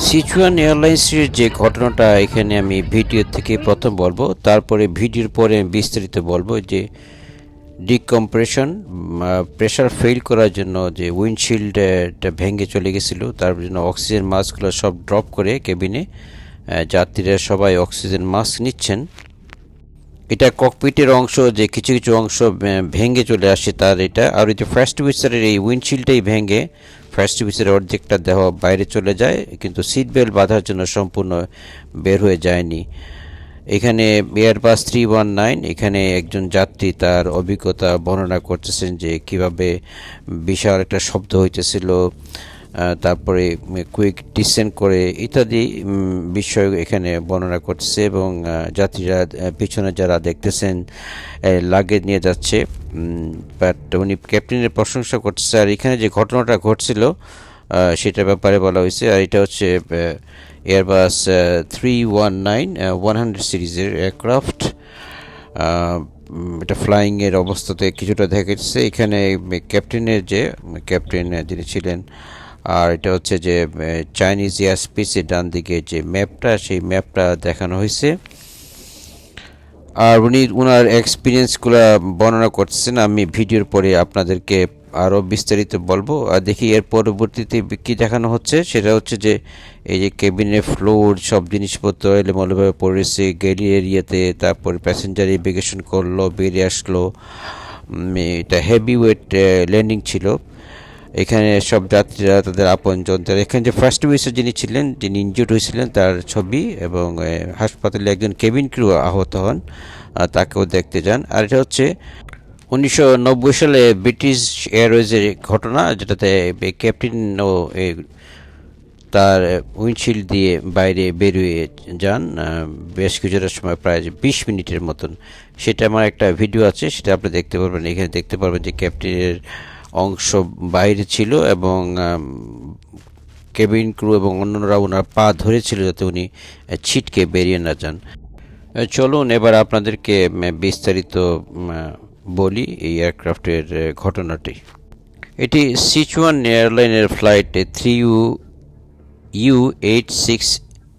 Sichuan এয়ারলাইন্সের যে ঘটনাটা এখানে আমি ভিডিও থেকে প্রথম বলব, তারপরে ভিডিওর পরে আমি বিস্তারিত বলব যে ডিকম্প্রেশন প্রেশার ফেল করার জন্য যে উইন্ডশিল্ডটা ভেঙে চলে গেছিল, তার জন্য অক্সিজেন মাস্কগুলো সব ড্রপ করে কেবিনে যাত্রীরা সবাই অক্সিজেন মাস্ক নিচ্ছেন। এটা ককপিটের অংশ, যে কিছু কিছু অংশ ভেঙে চলে আসে তার এটা। আর ওই যে ফার্স্ট উইসারের এই উইন্ডশিল্ডটাই ভেঙে ফার্স্ট উইসারের অর্ধেকটা দেহ বাইরে চলে যায়, কিন্তু সিট বেল্ট বাঁধার জন্য সম্পূর্ণ বের হয়ে যায়নি। এখানে এয়ারবাস থ্রি ওয়ান নাইন এখানে একজন যাত্রী তার অভিজ্ঞতা বর্ণনা করতেছেন যে কীভাবে বিশাল একটা শব্দ হইতেছিল। তারপরে কুইক ডিসেন্ট করে ইত্যাদি বিষয় এখানে বর্ণনা করছে এবং যাত্রীরা পিছনে যারা দেখতেছেন লাগেজ নিয়ে যাচ্ছে। বাট উনি ক্যাপ্টেনের প্রশংসা করছে আর এখানে যে ঘটনাটা ঘটছিল সেটার ব্যাপারে বলা হয়েছে। আর এটা হচ্ছে Airbus three one nine one hundred সিরিজের এয়ারক্রাফট এটা ফ্লাইংয়ের অবস্থাতে কিছুটা দেখা যাচ্ছে এখানে ক্যাপ্টেনের যে ক্যাপ্টেন যিনি ছিলেন আর এটা হচ্ছে যে চাইনিজ এয়ার স্পেসের ডান দিকে যে ম্যাপটা, সেই ম্যাপটা দেখানো হয়েছে। আর উনি ওনার এক্সপিরিয়েন্সগুলো বর্ণনা করছেন আমি ভিডিওর পরে আপনাদেরকে আরও বিস্তারিত বলব। আর দেখি এর পরবর্তীতে কী দেখানো হচ্ছে। সেটা হচ্ছে যে, এই যে কেবিনে ফ্লোর সব জিনিসপত্র এলোমেলোভাবে পড়েছে গেলি এরিয়াতে তারপর প্যাসেঞ্জার ইমিগ্রেশন করল, বেরিয়ে আসলো। এটা হেভি ওয়েট ল্যান্ডিং ছিল। এখানে সব যাত্রীরা তাদের আপনজন যারা এখানে যে ফার্স্ট উইসে যিনি ছিলেন, যিনি ইনজুর্ড হয়েছিলেন, তার ছবি এবং হাসপাতালে একজন কেবিন ক্রু আহত হন তাকেও দেখতে যান। আর এটা হচ্ছে উনিশশো নব্বই সালে ব্রিটিশ এয়ারওয়েজের ঘটনা, যেটাতে ক্যাপ্টেন ও তার উইন্ডশিল্ড দিয়ে বাইরে বেরিয়ে যান বেশ কিছুটা সময়, প্রায় বিশ মিনিটের মতন। সেটা আমার একটা ভিডিও আছে, সেটা আপনি দেখতে পারবেন। এখানে দেখতে পারবেন যে ক্যাপ্টেনের অংশ বাইরে ছিল এবং কেবিন ক্রু এবং অন্যরা ওনার পা ধরেছিল যাতে উনি ছিটকে বেরিয়ে না যান। চলুন এবার আপনাদেরকে বিস্তারিত বলি এই এয়ারক্রাফটের ঘটনাটি। এটি Sichuan এয়ারলাইনের flight three U U eight six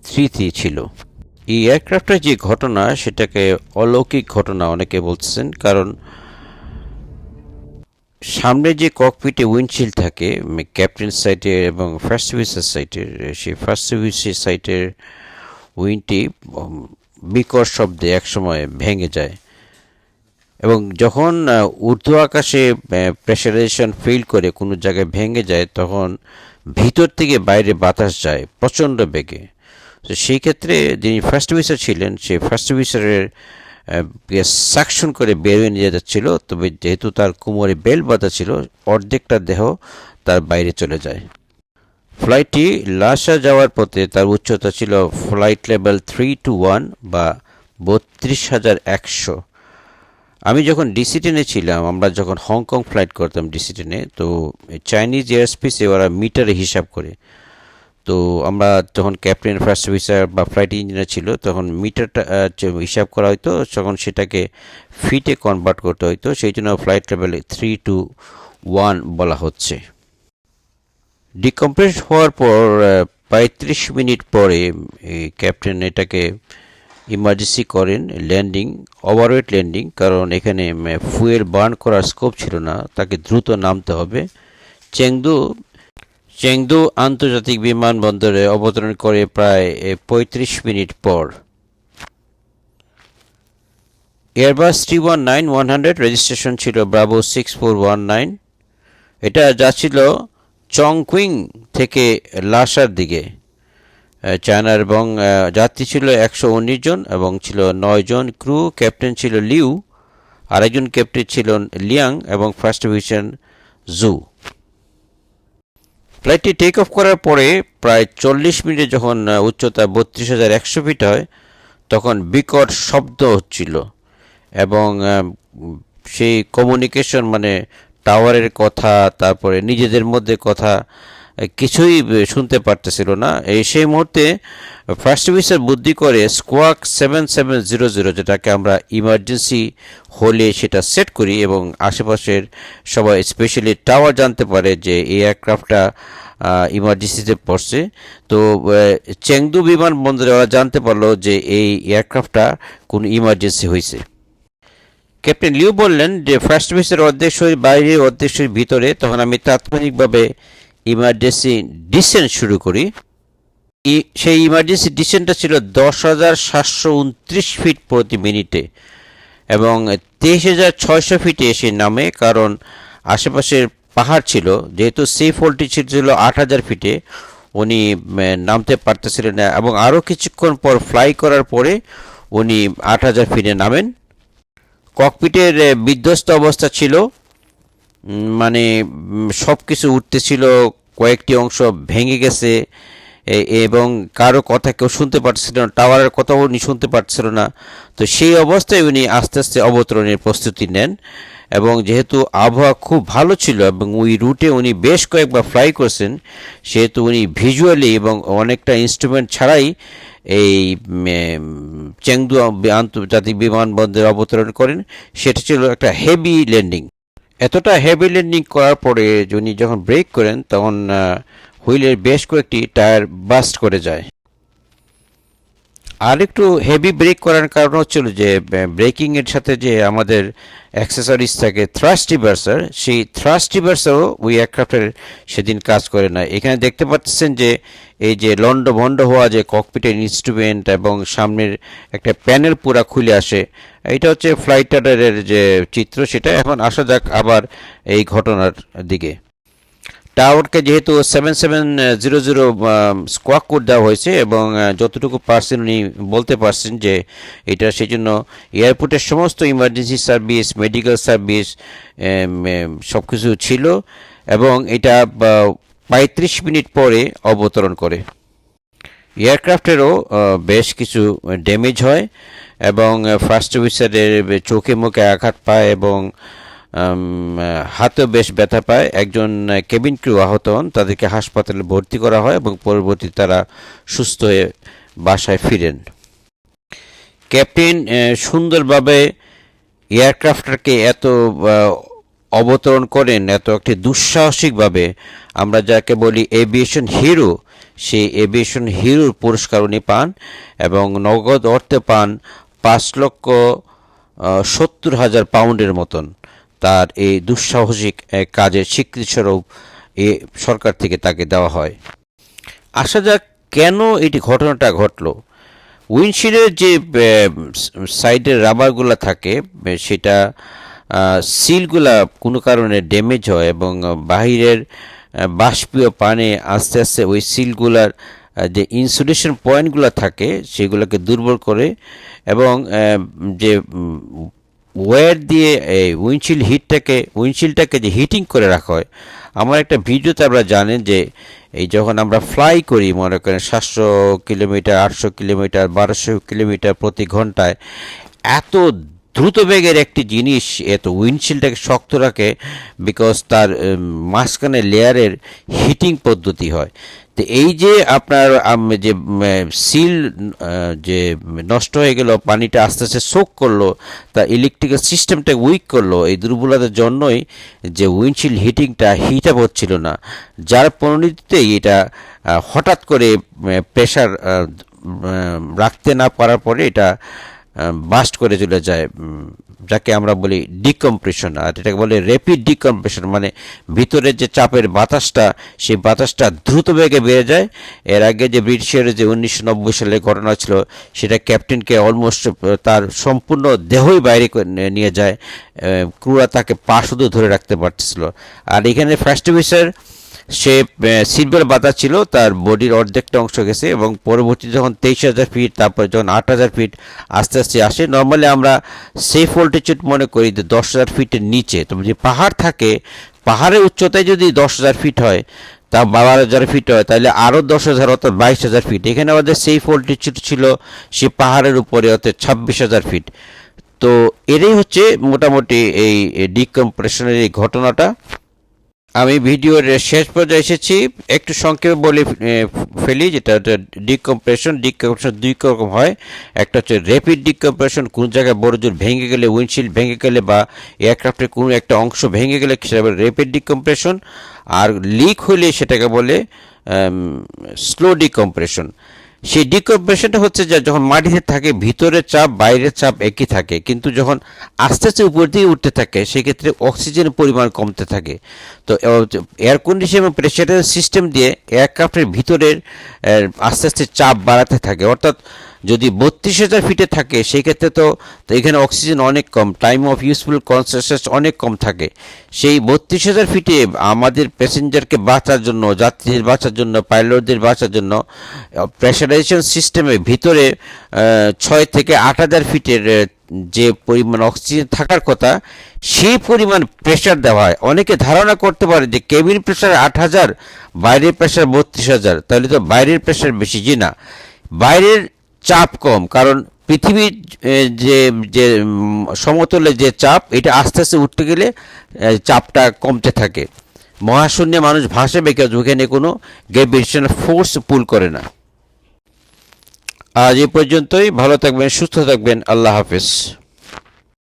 three three ছিল। এই এয়ারক্রাফটের যে ঘটনা, সেটাকে অলৌকিক ঘটনা অনেকে বলছেন, কারণ সামনে যে ককপিটে উইন্ডশিল্ড থাকে ক্যাপ্টেন সাইটের এবং ফার্স্ট সার্ভিসের সাইটের সেই ফার্স্ট সার্ভিসের সাইটের উইন্ডটি বিকট শব্দে একসময় ভেঙে যায়। এবং যখন ঊর্ধ্ব আকাশে প্রেশারাইজেশন ফিল করে কোনো জায়গায় ভেঙে যায়, তখন ভিতর থেকে বাইরে বাতাস যায়, প্রচণ্ড বেগে। তো সেই ক্ষেত্রে যিনি ফার্স্ট অফিসার ছিলেন, সেই ফার্স্ট অফিসারের সাকশন করে বেরোয় নিয়ে যাচ্ছিল, তবে যেহেতু তার কোমরে বেল বাঁধা ছিল, অর্ধেকটা দেহ তার বাইরে চলে যায়। ফ্লাইটটি লাসা যাওয়ার পথে তার উচ্চতা ছিল flight level three two one বা বত্রিশ হাজার একশো। আমি যখন ডিসি টেনে ছিলাম, আমরা যখন হংকং ফ্লাইট করতাম ডিসি টেনে তো চাইনিজ এয়ারস্পেসে ওরা মিটারে হিসাব করে। তো আমরা যখন ক্যাপ্টেন ফার্স্ট অফিসার বা ফ্লাইট ইঞ্জিনিয়ার ছিল, তখন মিটারটা হিসাব করা হতো তখন সেটাকে ফিটে কনভার্ট করতে হতো সেই জন্য ফ্লাইট লেভেলে থ্রি টু ওয়ান বলা হচ্ছে। ডিকম্প্রেস হওয়ার পর পঁয়ত্রিশ মিনিট পরে ক্যাপ্টেন এটাকে ইমার্জেন্সি করেন ল্যান্ডিং ওভারওয়েট ল্যান্ডিং কারণ এখানে ফুয়েল বার্ন করার স্কোপ ছিল না। তাকে দ্রুত নামতে হবে। চেংদু চেংদু আন্তর্জাতিক বিমানবন্দরে অবতরণ করে প্রায় পঁয়ত্রিশ মিনিট পর। Airbus three one nine one hundred registration ছিল bravo six four one nine. এটা যাচ্ছিল চংকুইং থেকে লাসার দিকে। চায়নার এবং যাত্রী ছিল একশো উনিশ জন এবং ছিল নয় জন ক্রু। ক্যাপ্টেন ছিল লিউ, আরেকজন ক্যাপ্টেন ছিল লিয়াং এবং ফার্স্ট ডিভিশন জু। ফ্লাইটটি টেক অফ করার পরে প্রায় চল্লিশ মিনিটে যখন উচ্চতা বত্রিশ হাজার একশো ফিট হয়, তখন বিকট শব্দ হচ্ছিল। এবং সেই কমিউনিকেশন মানে টাওয়ারের কথা, তারপরে নিজেদের মধ্যে কথা কিছুই শুনতে পারতেছিল না। এই সেই মুহূর্তে ফার্স্ট অফিসার বুদ্ধি করে squawk seven seven zero zero যেটাকে আমরা ইমার্জেন্সি হলে সেটা সেট করি এবং আশেপাশের সবাই স্পেশালি টাওয়ার জানতে পারে যে এই এয়ারক্রাফটটা ইমার্জেন্সিতে পড়ছে। তো চেংদু বিমানবন্দরে ওরা জানতে পারল যে এই এয়ারক্রাফটটা কোনো ইমার্জেন্সি হয়েছে। ক্যাপ্টেন লিউ বললেন যে ফার্স্ট বেসের অধ্যক্ষের বাইরে অধ্যক্ষের ভিতরে, তখন আমি তাৎক্ষণিকভাবে ইমার্জেন্সি ডিসেন্ট শুরু করি। সেই ইমার্জেন্সি ডিসেন্টটা ছিল দশ হাজার সাতশো উনত্রিশ ফিট প্রতি মিনিটে এবং তেইশ হাজার ছয়শো ফিটে এসে নামে, কারণ আশেপাশের পাহাড় ছিল, যেহেতু সেফ হোলটি ছিল আট হাজার ফিটে উনি নামতে পারতেছিলেন না এবং আরও কিছুক্ষণ পর ফ্লাই করার পরে উনি আট হাজার ফিটে নামেন। ককপিটের বিধ্বস্ত অবস্থা ছিল। মানে সব কিছু উঠতেছিল, কয়েকটি অংশ ভেঙে গেছে এবং কারও কথা কেউ শুনতে পারছিল না, টাওয়ারের কথাও উনি শুনতে পারছিল না। তো সেই অবস্থায় উনি আস্তে আস্তে অবতরণের প্রস্তুতি নেন, এবং যেহেতু আবহাওয়া খুব ভালো ছিল, এবং ওই রুটে উনি বেশ কয়েকবার ফ্লাই করছেন, সেহেতু উনি ভিজুয়ালি এবং অনেকটা ইনস্ট্রুমেন্ট ছাড়াই এই চেংদু আন্তর্জাতিক বিমানবন্দরে অবতরণ করেন, সেটা ছিল একটা হেভি ল্যান্ডিং এতটা হেভি ল্যান্ডিং করার পরে উনি যখন ব্রেক করেন, তখন হুইলের বেশ কয়েকটি টায়ার বাস্ট করে যায়। আর একটু হেভি ব্রেক করার কারণ হচ্ছিল যে ব্রেকিং এর সাথে যে আমাদের অ্যাক্সেসরিজ থাকে থ্রাস্ট রিভার্সার সেই থ্রাস্ট রিভার্সারও ওই এয়ারক্রাফটের সেদিন কাজ করে না এখানে দেখতে পাচ্ছেন যে, এই যে লন্ড ভন্ড হওয়া যে ককপিটের ইনস্ট্রুমেন্ট এবং সামনের একটা প্যানেল পুরা খুলে আসে, এটা হচ্ছে ফ্লাইট যে চিত্র, সেটা এখন আসা যাক আবার এই ঘটনার দিকে। টাওয়ারকে যেহেতু seven seven zero zero squawk code দেওয়া হয়েছে এবং যতটুকু পারছেন উনি বলতে পারছেন যে এটা সেই জন্য এয়ারপোর্টের সমস্ত ইমার্জেন্সি সার্ভিস মেডিকেল সার্ভিস সব কিছু ছিল এবং এটা পঁয়ত্রিশ মিনিট পরে অবতরণ করে। এয়ারক্রাফটেরও বেশ কিছু ড্যামেজ হয় এবং ফার্স্ট অফিসারের চোখে মুখে আঘাত পায় এবং হাতেও বেশ ব্যথা পায়। একজন কেবিন ক্রু আহত হন, তাদেরকে হাসপাতালে ভর্তি করা হয় এবং পরবর্তী তারা সুস্থ হয়ে বাসায় ফিরেন। ক্যাপ্টেন সুন্দরভাবে এয়ারক্রাফটারকে এত অবতরণ করেন, এত একটি দুঃসাহসিকভাবে আমরা যাকে বলি এভিয়েশন হিরো, সেই এভিয়েশন হিরোর পুরস্কার উনি পান এবং নগদ অর্থে পান পাঁচ লক্ষ সত্তর হাজার পাউন্ডের মতন। তার এই দুঃসাহসিক কাজের স্বীকৃতিস্বরূপ এ সরকার থেকে তাকে দেওয়া হয়। আসা যাক কেন এটি ঘটনাটা ঘটলো। উইন্ডশিল্ডের যে সাইডের রাবারগুলো থাকে সেটা সিলগুলা কোনো কারণে ড্যামেজ হয় এবং বাহিরের বাষ্পীয় পানে আস্তে আস্তে ওই সিলগুলার যে ইনসুলেশন পয়েন্টগুলো থাকে, সেগুলোকে দুর্বল করে এবং যে ওয়্যার দিয়ে, এই উইন্ডশিল্ড হিটটাকে উইন্ডশিল্ডটাকে যে হিটিং করে রাখা হয়, আমার একটা ভিডিওতে আপনারা জানেন যে, এই যখন আমরা ফ্লাই করি, মনে করেন সাতশো কিলোমিটার, আটশো কিলোমিটার, বারোশো কিলোমিটার প্রতি ঘন্টায়, এত দ্রুত বেগের একটি জিনিস এত উইন্ডশিল্ডটাকে শক্ত রাখে বিকজ তার মাঝখানে লেয়ারের হিটিং পদ্ধতি হয়। তো এই যে আপনার যে সিল যে, নষ্ট হয়ে গেল, পানিটা আস্তে আস্তে সোক করল, তা ইলেকট্রিক্যাল সিস্টেমটা উইক করল, এই দুর্বলতার জন্যই যে উইন্ডশিল্ড হিটিংটা হিট আপ হচ্ছিল না। যার পরিণতিতেই এটা হঠাৎ করে প্রেশার রাখতে না পারার পরে এটা বাস্ট করে চলে যায় যাকে আমরা বলি ডিকম্প্রেশন আর এটাকে বলে র্যাপিড ডিকম্প্রেশন মানে ভিতরে যে চাপের বাতাসটা, সেই বাতাসটা দ্রুত বেগে বেড়ে যায়। এর আগে যে ব্রিটিশের যে উনিশশো নব্বই সালে ঘটনা ছিল, সেটা ক্যাপ্টেনকে অলমোস্ট তার সম্পূর্ণ দেহই বাইরে নিয়ে যায়। ক্রুরা তাকে পা শুধু ধরে রাখতে পারতেছিল। আর এখানে ফার্স্ট অফিসার সে সিলভার বাতা ছিল, তার বডির অর্ধেকটা অংশ গেছে এবং পরবর্তী যখন তেইশ হাজার ফিট, তারপর যখন আট হাজার ফিট আস্তে আস্তে আসে, নর্মালি আমরা সেফ ভোল্টেজ মনে করি যে দশ হাজার ফিটের নিচে। তবে যে পাহাড় থাকে, পাহাড়ের উচ্চতায় যদি দশ হাজার ফিট হয়, তা বারো হাজার ফিট হয়, তাহলে আরও দশ হাজার অর্থাৎ বাইশ হাজার ফিট। এখানে আমাদের সেফ ভোল্টেজ ছিল সে পাহাড়ের উপরে অর্থাৎ ছাব্বিশ হাজার ফিট। তো এটাই হচ্ছে মোটামুটি এই ডিকম্প্রেশনের এই ঘটনাটা। আমি ভিডিওর শেষ পর্যায়ে এসেছি। একটু সংক্ষেপে বলে ফেলি যেটা ডিকম্প্রেশন ডিকম্প্রেশন দুই রকম হয়। একটা হচ্ছে র্যাপিড ডিকম্প্রেশন কোন জায়গায় বড় জোর ভেঙে গেলে উইন্ডশিল্ড ভেঙে গেলে বা এয়ারক্রাফটের কোনো একটা অংশ ভেঙে গেলে সেটা র্যাপিড ডিকম্প্রেশন আর লিক হলে সেটাকে বলে স্লো ডিকম্প্রেশন সেই ডিকম্প্রেশনটা হচ্ছে যে যখন মাটিতে থাকে ভিতরের চাপ বাইরের চাপ একই থাকে। কিন্তু যখন আস্তে আস্তে উপর দিয়ে উঠতে থাকে, সেক্ষেত্রে অক্সিজেনের পরিমাণ কমতে থাকে। তো এয়ার কন্ডিশন এবং প্রেশারের সিস্টেম দিয়ে এয়ারক্রাফ্টের ভিতরের আস্তে আস্তে চাপ বাড়াতে থাকে। অর্থাৎ যদি বত্রিশ হাজার ফিটে থাকে সেই ক্ষেত্রে তো এখানে অক্সিজেন অনেক কম টাইম অফ ইউজফুল কনসেন্ট্রেশন অনেক কম থাকে। সেই বত্রিশ হাজার ফিটে আমাদের প্যাসেঞ্জারকে বাঁচার জন্য, যাত্রীদের বাঁচার জন্য, পাইলটদের বাঁচার জন্য প্রেশারাইজেশন সিস্টেমে ভিতরে ছয় থেকে আট হাজার ফিটের যে পরিমাণ অক্সিজেন থাকার কথা, সেই পরিমাণ প্রেশার দেওয়া হয়। অনেকে ধারণা করতে পারে যে কেবিন প্রেশার আট হাজার, বাইরের প্রেশার বত্রিশ হাজার, তাহলে তো বাইরের প্রেশার বেশি, জি না। বাইরের চাপ কম। কারণ পৃথিবীর যে যে সমতলে যে চাপ, এটা আস্তে আস্তে উঠতে গেলে চাপটা কমতে থাকে। মহাশূন্যে মানুষ ভাসে বেকার, ওখানে কোনো গ্রেভিটেশনাল ফোর্স পুল করে না। আজ এ পর্যন্তই। ভালো থাকবেন, সুস্থ থাকবেন। আল্লাহ হাফেজ।